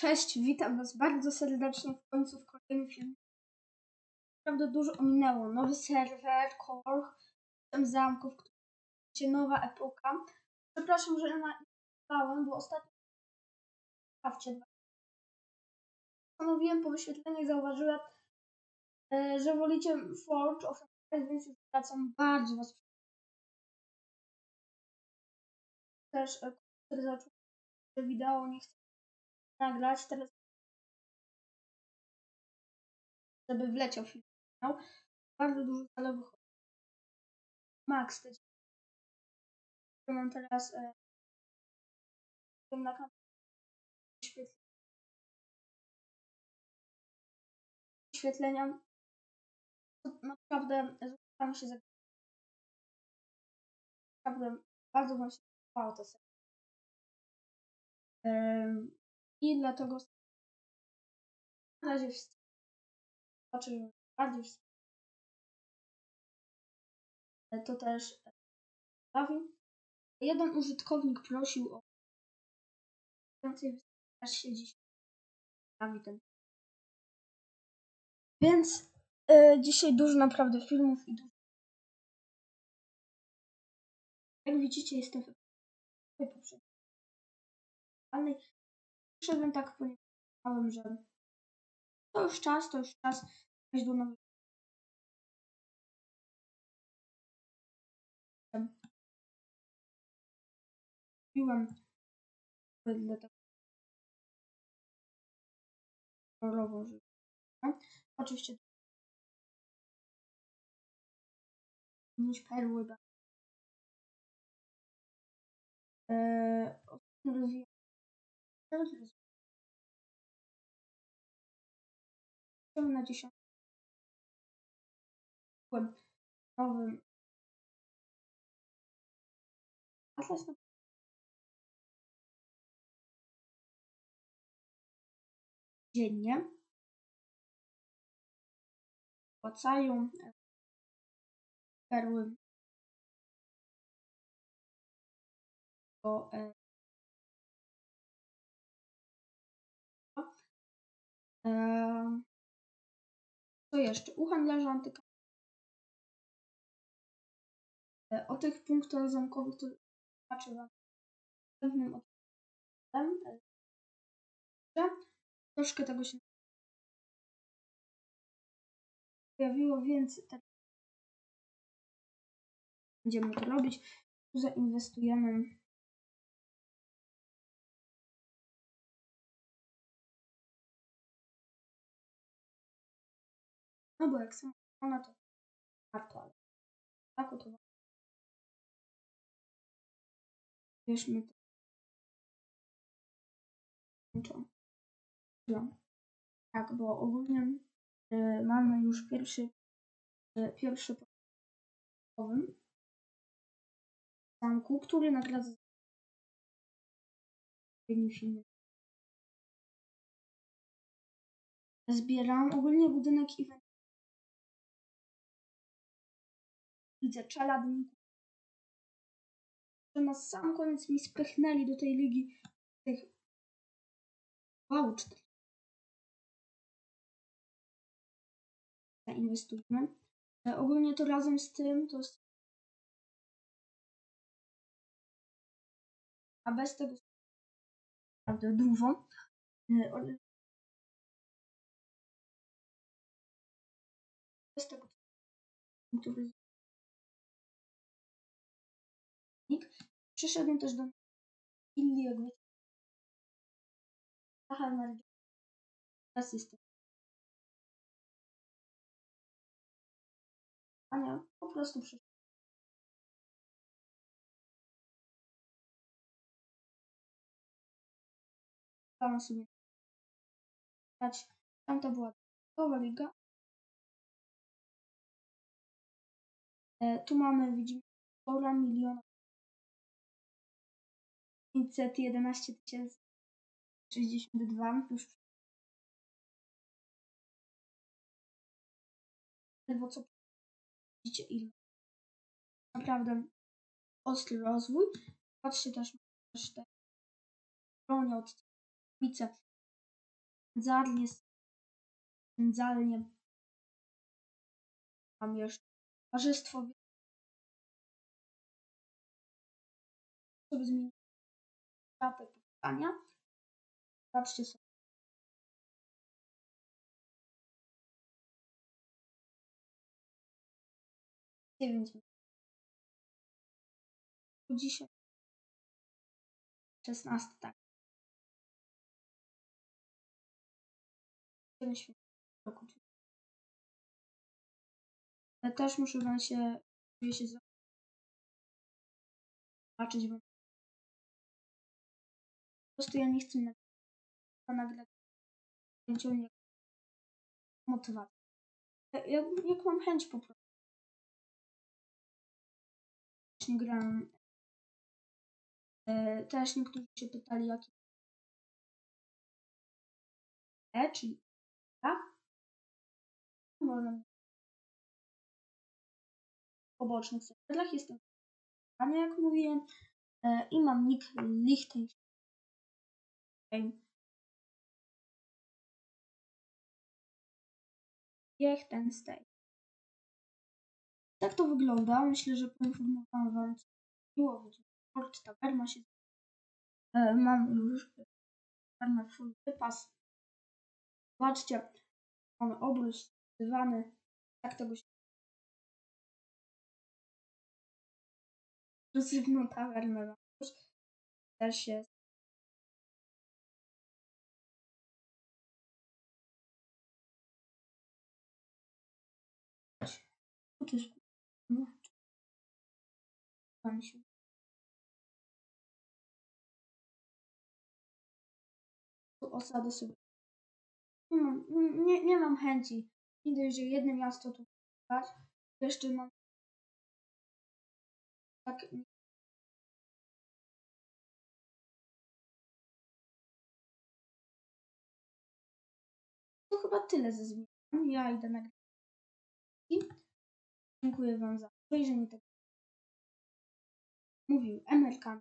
Cześć, witam Was bardzo serdecznie w końcu w kolejnym filmie. Naprawdę dużo ominęło. Nowy serwer, core, system zamków, będzie nowa epoka. Przepraszam, że nagrałem, bo ostatnio. Postanowiłem po wyświetleniu zauważyłem, e, że wolicie Forge of Empires, więc już wracam. Bardzo Was też, e, który zaczął wideo, nie chcę nagrać. Teraz żeby wleciał film. Bardzo dużo zalewu Max te mam teraz e, na kanale wyświetlenia. Naprawdę złapałem się za naprawdę bardzo wam się podobało to serial. I dlatego na razie znaczy bardziej to też bawi. Jeden użytkownik prosił o więcej wystawiać się dziś bawi ten. Więc y, dzisiaj dużo naprawdę filmów i dużo. Jak widzicie, jestem w poprzedniej. Przyszedłem tak ponieważ że to już czas, to już czas przejść do nowego. Piłem dla tego kolorową. Oczywiście niż perły. Eee, na 10 nowym. Atlas na dziennie. Płacają perły. Do e, co jeszcze? U handlarza antyka. E, o tych punktach zamkowych to zobaczę Wam w następnym odcinku. Troszkę tego się pojawiło, więc tak będziemy to robić. Tu zainwestujemy No bo jak sama ona to warto, ale tak to Bierzmy to. Tak, bo ogólnie y, mamy już pierwszy y, pierwszy podstawowym zamku, który nagradza. Zbieram ogólnie budynek event widzę czeladników, że na sam koniec mi spychnęli do tej ligi tych wow, zainwestujmy. E, ogólnie to razem z tym to jest a bez tego naprawdę dużo. E, bez tego który Przyszedłem też do Illi, wiecie. Aha, Teraz jestem. Ania po prostu przyszła. Chciałam sobie dać. Tam to była nowa liga. E, tu mamy, widzimy, 100 miliona 511 62 już ledwo co widzicie ile naprawdę ostry rozwój patrzcie też te bronią od tablice Spędzalnie, spędzalnie. Mam jeszcze towarzystwo. Żeby zmienić datę powstania. Patrzcie sobie. Dzisiaj 16, tak. 9 roku. Też muszę wam się, się zobaczyć wam. Prostu ja nie chcę na- nagrać ciągnie motywację. Jak, jak mam chęć po prostu. Nie grałem. E, też niektórzy się pytali, jaki E, czyli tak? Można w pobocznych serwerach jestem w jak mówiłem e, i mam nick Liechtenstein. Liechtenstein. Tak to wygląda. Myślę, że poinformowałam Wam, co miło być. Port Taverna się. E, mam już Taverna full wypas. Zobaczcie, mamy obrus dywany. Tak tego się. Rozrywną już. Też jest. To jest? No. Pan się. Osady sobie. Nie mam, nie, nie mam chęci. Nie dość, że jedno miasto tu dać. Jeszcze mam tak To chyba tyle ze zmian. Ja idę na Dziękuję Wam za obejrzenie tego. Mówił Emerkan.